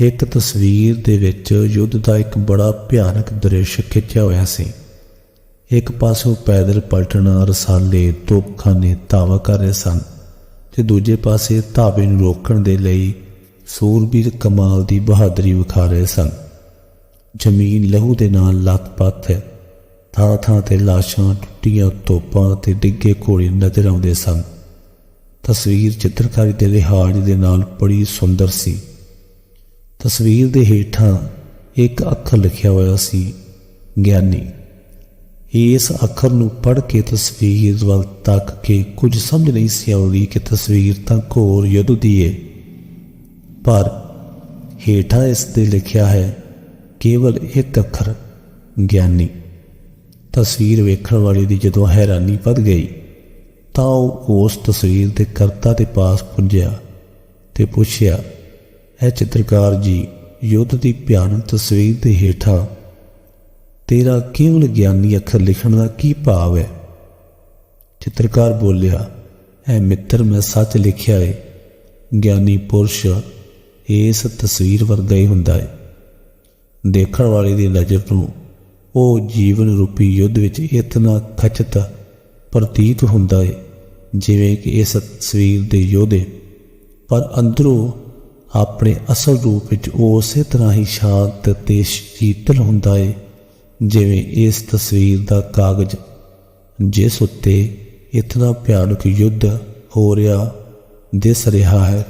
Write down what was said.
ਇੱਕ ਤਸਵੀਰ ਦੇ ਵਿੱਚ ਯੁੱਧ ਦਾ ਇੱਕ ਬੜਾ ਭਿਆਨਕ ਦ੍ਰਿਸ਼ ਖਿੱਚਿਆ ਹੋਇਆ ਸੀ। ਇੱਕ ਪਾਸੋਂ ਪੈਦਲ ਪਲਟਣਾ ਰਸਾਲੇ ਤੋਪਖਾਨੇ ਧਾਵਾ ਕਰ ਰਹੇ ਸਨ ਤੇ ਦੂਜੇ ਪਾਸੇ ਧਾਵੇ ਨੂੰ ਰੋਕਣ ਦੇ ਲਈ ਸੂਰਬੀਰ ਕਮਾਲ ਦੀ ਬਹਾਦਰੀ ਵਿਖਾ ਰਹੇ ਸਨ। ਜ਼ਮੀਨ ਲਹੂ ਦੇ ਨਾਲ ਲੱਤ-ਪੱਤ ਹੈ ਥਾਂ ਥਾਂ ਤੇ ਲਾਸ਼ਾਂ, ਟੁੱਟੀਆਂ ਤੋਪਾਂ ਤੇ ਡਿੱਗੇ ਘੋੜੇ ਨਜ਼ਰ ਆਉਂਦੇ ਸਨ। ਤਸਵੀਰ ਚਿੱਤਰਕਾਰੀ ਦੇ ਲਿਹਾਜ਼ ਦੇ ਨਾਲ ਬੜੀ ਸੁੰਦਰ ਸੀ। ਤਸਵੀਰ ਦੇ ਹੇਠਾਂ ਇੱਕ ਅੱਖਰ ਲਿਖਿਆ ਹੋਇਆ ਸੀ, ਗਿਆਨੀ। ਇਸ ਅੱਖਰ ਨੂੰ ਪੜ੍ਹ ਕੇ ਤਸਵੀਰ ਵੱਲ ਤੱਕ ਕੇ ਕੁਝ ਸਮਝ ਨਹੀਂ ਸੀ ਆਉਂਦੀ ਕਿ ਤਸਵੀਰ ਤਾਂ ਘੋਰ ਯੁੱਧ ਦੀ ਹੈ ਪਰ ਹੇਠਾਂ ਇਸ 'ਤੇ ਲਿਖਿਆ ਹੈ, ਕੇਵਲ ਇੱਕ ਅੱਖਰ, ਗਿਆਨੀ। ਤਸਵੀਰ ਵੇਖਣ ਵਾਲੇ ਦੀ ਜਦੋਂ ਹੈਰਾਨੀ ਵੱਧ ਗਈ, ਤਾਂ ਉਹ ਉਸ ਤਸਵੀਰ ਦੇ ਕਰਤਾ ਦੇ ਪਾਸ ਪੁੱਜਿਆ ਤੇ ਪੁੱਛਿਆ ਇਹ ਚਿੱਤਰਕਾਰ ਜੀ ਯੁੱਧ ਦੀ ਭਿਆਨਕ ਤਸਵੀਰ ਦੇ ਹੇਠਾਂ, ਤੇਰਾ ਕੇਵਲ ਗਿਆਨੀ ਅੱਖਰ ਲਿਖਣ ਦਾ ਕੀ ਭਾਵ ਹੈ? ਚਿੱਤਰਕਾਰ ਬੋਲਿਆ, ਐ ਮਿੱਤਰ ਮੈਂ ਸੱਚ ਲਿਖਿਆ ਏ। ਗਿਆਨੀ ਪੁਰਸ਼ ਇਸ ਤਸਵੀਰ ਵਰਗਾ ਹੀ ਹੁੰਦਾ ਹੈ ਦੇਖਣ ਵਾਲੇ ਦੀ ਨਜ਼ਰ ਨੂੰ ਉਹ ਜੀਵਨ ਰੂਪੀ ਯੁੱਧ ਵਿੱਚ ਇਤਨਾ ਖਚਤ ਪ੍ਰਤੀਤ ਹੁੰਦਾ ਹੈ ਜਿਵੇਂ ਕਿ ਇਸ ਤਸਵੀਰ ਦੇ ਯੋਧੇ। ਪਰ ਅੰਦਰੋਂ ਆਪਣੇ ਅਸਲ ਰੂਪ ਵਿੱਚ ਉਹ ਉਸੇ ਤਰ੍ਹਾਂ ਹੀ ਸ਼ਾਂਤ ਤੇ ਸ਼ੀਤਲ ਹੁੰਦਾ ਏ, ਜਿਵੇਂ ਇਸ ਤਸਵੀਰ ਦਾ ਕਾਗਜ਼। ਜਿਸ ਉੱਤੇ ਇਤਨਾ ਭਿਆਨਕ ਯੁੱਧ ਹੋ ਰਿਹਾ, ਦਿਸ ਰਿਹਾ ਹੈ।